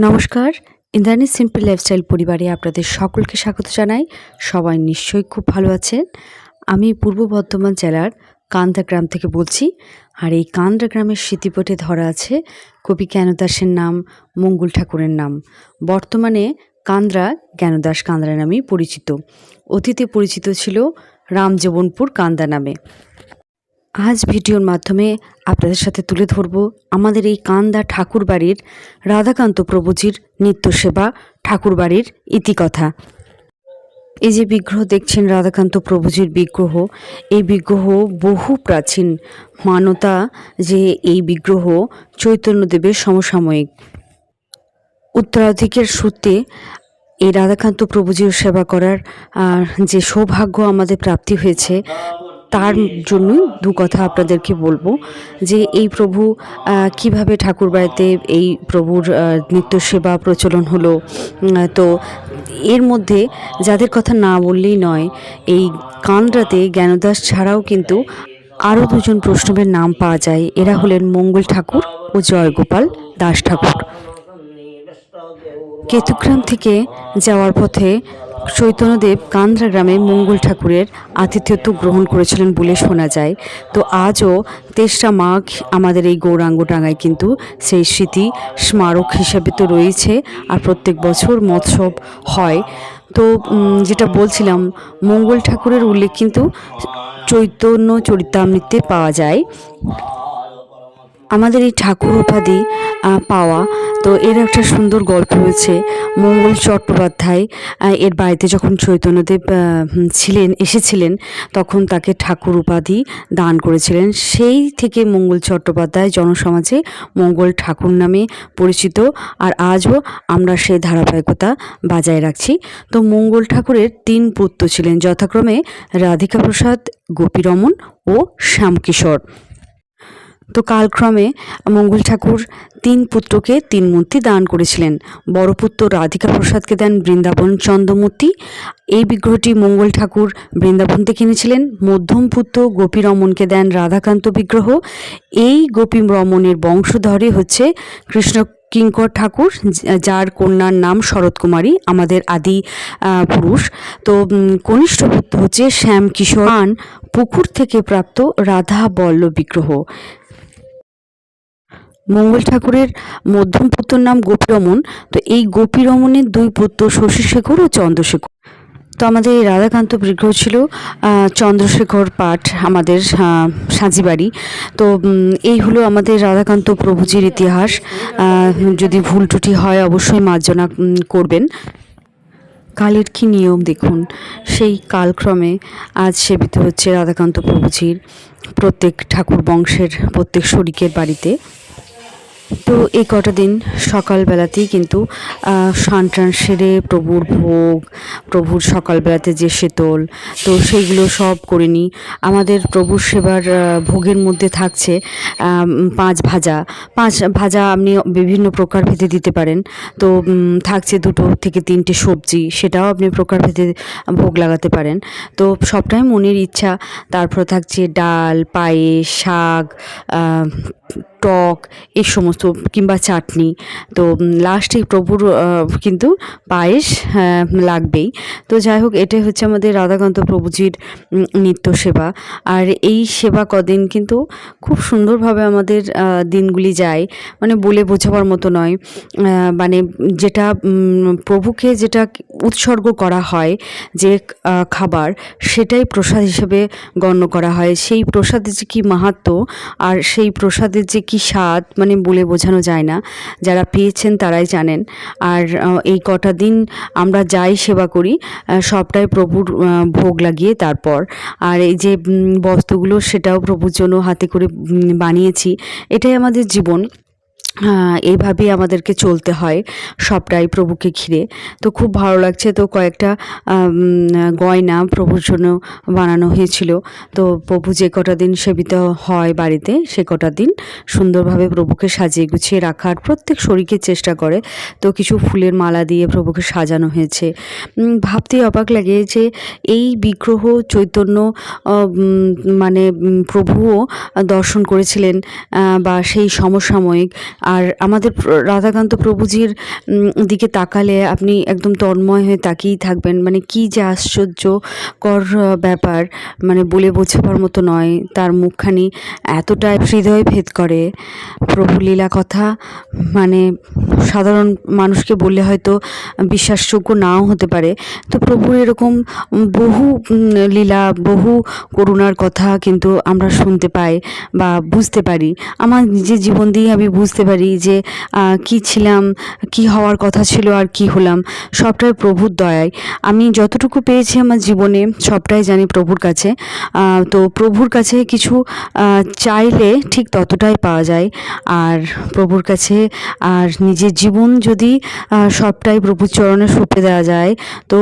নমস্কার। Indrani simple lifestyle পরিবারে আপনাদের সকলকে স্বাগত জানাই। সবাই নিশ্চয়ই খুব ভালো আছেন। আমি পূর্ব বর্ধমান জেলার কান্দা গ্রাম থেকে বলছি। আর এই কান্দা গ্রামের স্মৃতিপটে ধরা আছে কবি জ্ঞানদাসের নাম, মঙ্গল ঠাকুরের নাম। বর্তমানে কান্দ্রা জ্ঞানদাস কান্দ্রা নামেই পরিচিত। অতীতে পরিচিত ছিল রামজীবনপুর কান্দা নামে। আজ ভিডিওর মাধ্যমে আপনাদের সাথে তুলে ধরব আমাদের এই কান্দা ঠাকুর বাড়ির রাধাকান্ত প্রভুজির নিত্য সেবা ঠাকুর বাড়ির ইতিকথা। এই যে বিগ্রহ দেখছেন রাধাকান্ত প্রভুজির বিগ্রহ, এই বিগ্রহ বহু প্রাচীন। মানতা যে এই বিগ্রহ চৈতন্যদেবের সমসাময়িক। উত্তরাধিকের সূত্রে এই রাধাকান্ত প্রভুজির সেবা করার যে সৌভাগ্য আমাদের প্রাপ্তি হয়েছে তার জন্যই দু কথা আপনাদেরকে বলব যে এই প্রভু কীভাবে ঠাকুর বাড়িতে এই প্রভুর নিত্য সেবা প্রচলন হলো। তো এর মধ্যে যাদের কথা না বললেই নয়, এই কান্দ্রাতে জ্ঞানদাস ছাড়াও কিন্তু আরও দুজন প্রশ্নবের নাম পাওয়া যায়। এরা হলেন মঙ্গল ঠাকুর ও জয়গোপাল দাস ঠাকুর। কেতুগ্রাম থেকে যাওয়ার পথে চৈতন্যদেব কান্দ্রা গ্রামে মঙ্গল ঠাকুরের আতিথ্যত্ব গ্রহণ করেছিলেন বলে শোনা যায়। তো আজও তেসরা মাঘ আমাদের এই গৌরাঙ্গডাঙ্গায় কিন্তু সেই স্মৃতি স্মারক হিসেবে তো রয়েছে আর প্রত্যেক বছর মৎসব হয়। তো যেটা বলছিলাম, মঙ্গল ঠাকুরের উল্লেখ কিন্তু চৈতন্য চরিতামৃতে পাওয়া যায়। আমাদের এই ঠাকুর উপাধি পাওয়া। তো এর একটা সুন্দর গল্প রয়েছে মঙ্গল চট্টোপাধ্যায় এর বাড়িতে যখন চৈতন্যদেব ছিলেন, এসেছিলেন, তখন তাকে ঠাকুর উপাধি দান করেছিলেন। সেই থেকে মঙ্গল চট্টোপাধ্যায় জনসমাজে মঙ্গল ঠাকুর নামে পরিচিত। আর আজও আমরা সেই ধারাবাহিকতা বজায় রাখছি। তো মঙ্গল ঠাকুরের তিন পুত্র ছিলেন। যথাক্রমে রাধিকা প্রসাদ গোপীরমন ও শ্যামকিশোর। তো কালক্রমে মঙ্গল ঠাকুর তিন পুত্রকে তিন মূর্তি দান করেছিলেন। বড় পুত্র রাধিকা প্রসাদকে দেন বৃন্দাবন চন্দ্রমূর্তি। এই বিগ্রহটি মঙ্গল ঠাকুর বৃন্দাবন থেকে এনেছিলেন। মধ্যম পুত্র গোপী রমণকে দেন রাধাকান্ত বিগ্রহ। এই গোপী রমণের বংশধরে হচ্ছে কৃষ্ণ কিঙ্কর ঠাকুর যার কন্যার নাম শরৎ কুমারী আমাদের আদি পুরুষ। তো কনিষ্ঠ পুত্র হচ্ছে শ্যাম কিশোর পুকুর থেকে প্রাপ্ত রাধা বল্ল বিগ্রহ। মঙ্গল ঠাকুরের মধ্যম পুত্রর নাম গোপীরমন। তো এই গোপীরমনের দুই পুত্র শশীশেখর ও চন্দ্রশেখর। তো আমাদের এই রাধাকান্ত বিগ্রহ ছিল চন্দ্রশেখর পাঠ আমাদের সাজিবাড়ি তো এই হলো আমাদের রাধাকান্ত প্রভুজির ইতিহাস। যদি ভুল ত্রুটি হয় অবশ্যই মার্জনা করবেন। কালের কি নিয়ম দেখুন, সেই কালক্রমে আজ সেবিত হচ্ছে রাধাকান্ত প্রভুজির প্রত্যেক ঠাকুর বংশের প্রত্যেক শরিকের বাড়িতে। তো এই কটা দিন সকালবেলাতেই কিন্তু স্নান টান সেরে প্রভুর ভোগ, প্রভুর সকালবেলাতে যে শীতল, তো সেইগুলো সব করে নিই। আমাদের প্রভুর সেবার ভোগের মধ্যে থাকছে পাঁচ ভাজা। পাঁচ ভাজা আপনি বিভিন্ন প্রকারভেদে দিতে পারেন। তো থাকছে দুটো থেকে তিনটে সবজি, সেটাও আপনি প্রকারভেদে ভোগ লাগাতে পারেন। তো সবটাই মনের ইচ্ছা। তারপর থাকছে ডাল, পায়েস, শাক টক, এই সমস্ত, কিংবা চাটনি। তো লাস্টে প্রভুর কিন্তু পায়েস লাগবেই। তো যাই হোক, এটাই হচ্ছে আমাদের রাধাকান্ত প্রভুজির নিত্য সেবা। আর এই সেবা কদিন কিন্তু খুব সুন্দরভাবে আমাদের দিনগুলি যায়। মানে বলে বোঝাবার মতো নয়। মানে যেটা প্রভুকে যেটা উৎসর্গ করা হয় যে খাবার, সেটাই প্রসাদ হিসেবে গণ্য করা হয়। সেই প্রসাদের যে কী মাহাত্ম আর সেই প্রসাদের যে কী স্বাদ মানে বলে বোঝানো যায় না। যারা পেয়েছেন তারাই জানেন। আর এই কটা দিন আমরা যাই সেবা করি সবটাই প্রভুর ভোগ লাগিয়ে তারপর। আর এই যে বস্তুগুলো সেটাও প্রভুর জন্য হাতে করে বানিয়েছি, এটাই আমাদের জীবন। এইভাবেই আমাদেরকে চলতে হয় সবটাই প্রভুকে ঘিরে। তো খুব ভালো লাগছে তো কয়েকটা গয়না প্রভুর জন্য বানানো হয়েছিল। তো প্রভু যে কটা দিন সেবিত হয় বাড়িতে সে কটা দিন সুন্দরভাবে প্রভুকে সাজিয়ে গুছিয়ে রাখার প্রত্যেক শরীরকে চেষ্টা করে। তো কিছু ফুলের মালা দিয়ে প্রভুকে সাজানো হয়েছে। উম, ভাবতেই অবাক লাগে যে এই বিগ্রহ চৈতন্য মানে প্রভুও দর্শন করেছিলেন বা সেই সমসাময়িক আর আমাদের রাধাকান্ত প্রভুজির দিকে তাকালে আপনি একদম তন্ময় হয়ে তাকিয়েই থাকবেন। মানে কি যে আশ্চর্যকর ব্যাপার। মানে বলে বোঝাবার মতো নয়। তার মুখখানি এতটাই হৃদয় ভেদ করে। প্রভু লীলা কথা মানে সাধারণ মানুষকে বললে হয়তো বিশ্বাসযোগ্য নাও হতে পারে। তো প্রভুর এরকম বহু লীলা, বহু করুণার কথা কিন্তু আমরা শুনতে পাই বা বুঝতে পারি। আমার নিজের জীবন দিয়ে আমি বুঝতে পারি যে আহ, কি ছিলাম কি হওয়ার কথা ছিল আর কি হলাম সবটাই প্রভুর দয়ায়। আমি যতটুকু পেয়েছি আমার জীবনে সবটাই জানি প্রভুর কাছে। তো প্রভুর কাছে কিছু চাইলে ঠিক ততটাই পাওয়া যায়। আর প্রভুর কাছে আর নিজের জীবন যদি সবটাই প্রভুর চরণে সঁপে দেওয়া যায় তো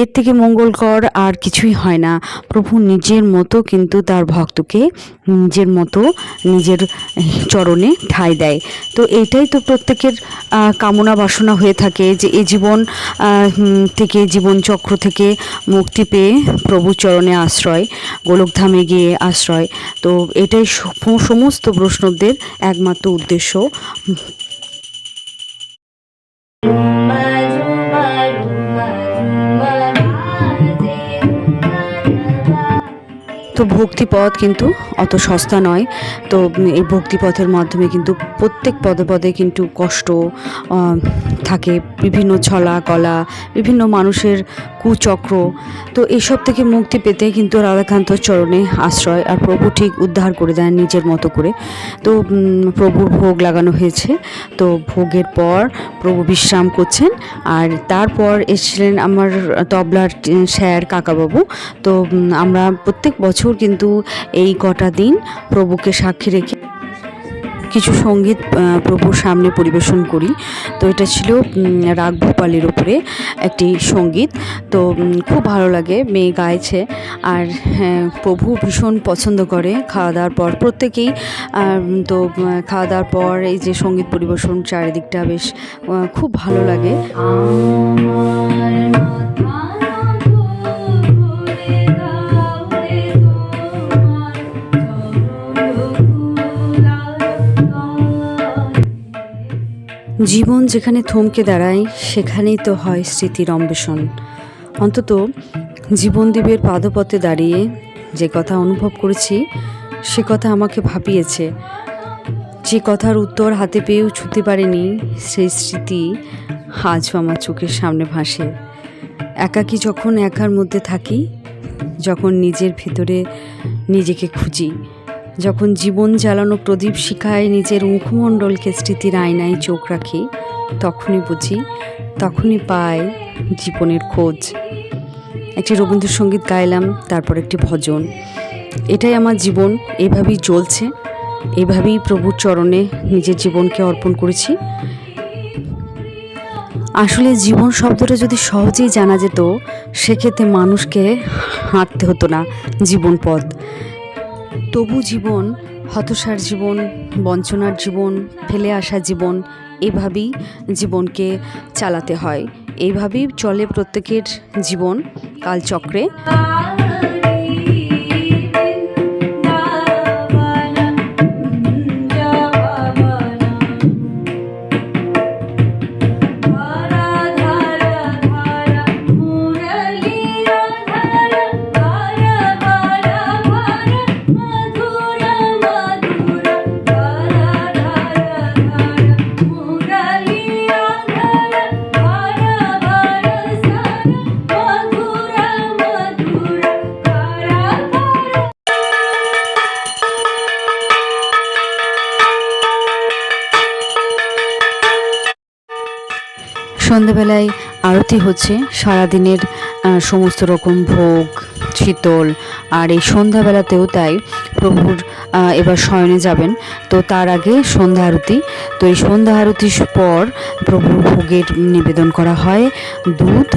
এর থেকে মঙ্গলকর আর কিছুই হয় না। প্রভু নিজের মতো কিন্তু তার ভক্তকে নিজের মতো নিজের চরণে ঠাঁই দেয়। তো এইটাই তো প্রত্যেকের কামনা বাসনা হয়ে থাকে যে এই জীবন থেকে জীবন চক্র থেকে মুক্তি পেয়ে প্রভু চরণে আশ্রয়, গোলকধামে গিয়ে আশ্রয়। তো এটাই সমস্ত প্রশ্নদের একমাত্র উদ্দেশ্য। তো ভক্তিপথ কিন্তু অত সস্তা নয়। তো এই ভক্তিপথের মাধ্যমে কিন্তু প্রত্যেক পদে পদে কিন্তু কষ্ট থাকে। বিভিন্ন ছলা কলা, বিভিন্ন মানুষের কুচক্র। তো এসব থেকে মুক্তি পেতে কিন্তু রাধাকান্ত চরণে আশ্রয় আর প্রভু ঠিক উদ্ধার করে দেন নিজের মতো করে। তো প্রভুর ভোগ লাগানো হয়েছে। তো ভোগের পর প্রভু বিশ্রাম করছেন আর তারপর এসেছিলেন আমার তবলার স্যার কাকাবাবু। তো আমরা প্রত্যেক বছর কিন্তু এই কটা দিন প্রভুকে সাক্ষী রেখে কিছু সংগীত প্রভুর সামনে পরিবেশন করি। তো এটা ছিল রাগ ভূপালের উপরে একটি সংগীত। তো খুব ভালো লাগে মেয়ে গাইছে। আর হ্যাঁ, প্রভু ভীষণ পছন্দ করে খাওয়া দাওয়ার পর প্রত্যেকেই। তো খাওয়া দাওয়ার পর এই যে সংগীত পরিবেশন চারিদিকটা বেশ খুব ভালো লাগে। জীবন যেখানে থমকে দাঁড়ায়, সেখানেই তো হয় স্মৃতির অন্বেষণ অন্তত জীবনদ্বীপের পাদপথে দাঁড়িয়ে যে কথা অনুভব করেছি, সে কথা আমাকে ভাবিয়েছে। যে কথার উত্তর হাতে পেয়েও ছুতে পারেনি, সেই স্মৃতি আজও আমার চোখের সামনে ভাসে। একাকী যখন একার মধ্যে থাকি, যখন নিজের ভিতরে নিজেকে খুঁজি যখন জীবন জ্বালানো প্রদীপ শিখায় নিজের মুখমণ্ডলকে স্মৃতির আয়নায় চোখ রাখি, তখনই বুঝি, তখনই পাই জীবনের খোঁজ। একটি রবীন্দ্রসঙ্গীত গাইলাম, তারপর একটি ভজন। এটাই আমার জীবন, এভাবেই চলছে, এভাবেই প্রভুর চরণে নিজের জীবনকে অর্পণ করেছি। আসলে জীবন শব্দটা যদি সহজেই জানা যেত, সেক্ষেত্রে মানুষকে হাঁটতে হতো না জীবন পথ। তবু জীবন হতসার জীবন, বঞ্চনার জীবন, ফেলে আসা জীবন, এভাবেই জীবনকে চালাতে হয়। এইভাবেই চলে প্রত্যেকের জীবন, কালচক্রে। সন্ধেবেলায় আরতি হচ্ছে, সারাদিনের সমস্ত রকম ভোগ, শীতল, আর এই সন্ধ্যাবেলাতেও তাই প্রভুর এবার শয়নে যাবেন। তো তার আগে সন্ধ্যা আরতি। তো এই সন্ধ্যা আরতির পর প্রভুর ভোগের নিবেদন করা হয়, দুধ,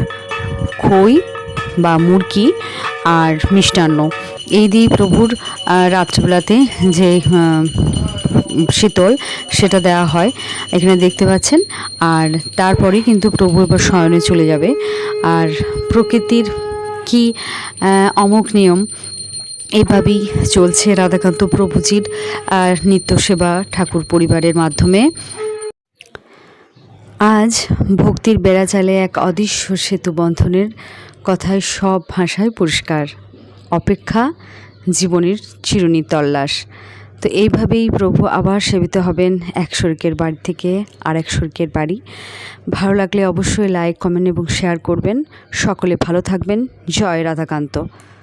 খই বা মুরকি আর মিষ্টান্ন। এই দিয়ে প্রভুর রাত্রিবেলাতে যে শীতল সেটা দেওয়া হয় এখানে দেখতে পাচ্ছেন। আর তারপরেই কিন্তু প্রভু এবার শয়নে চলে যাবে। আর প্রকৃতির কি অমোঘ নিয়ম এইভাবেই চলছে রাধাকান্ত প্রভুজির, আর নিত্য সেবা ঠাকুর পরিবারের মাধ্যমে। আজ ভক্তির বেড়াচালে এক অদৃশ্য সেতু বন্ধনের কথায় সব ভাষায় পরিষ্কার। অপেক্ষা, জীবনের চিরুনি তল্লাশ। তো এইভাবেই প্রভু আবার সেবিত হবেন এক শরিকের বাড়ি থেকে আর এক শরিকের বাড়ি। ভালো লাগলে অবশ্যই লাইক কমেন্ট এবং শেয়ার করবেন। সকলে ভালো থাকবেন। জয় রাধাকান্ত।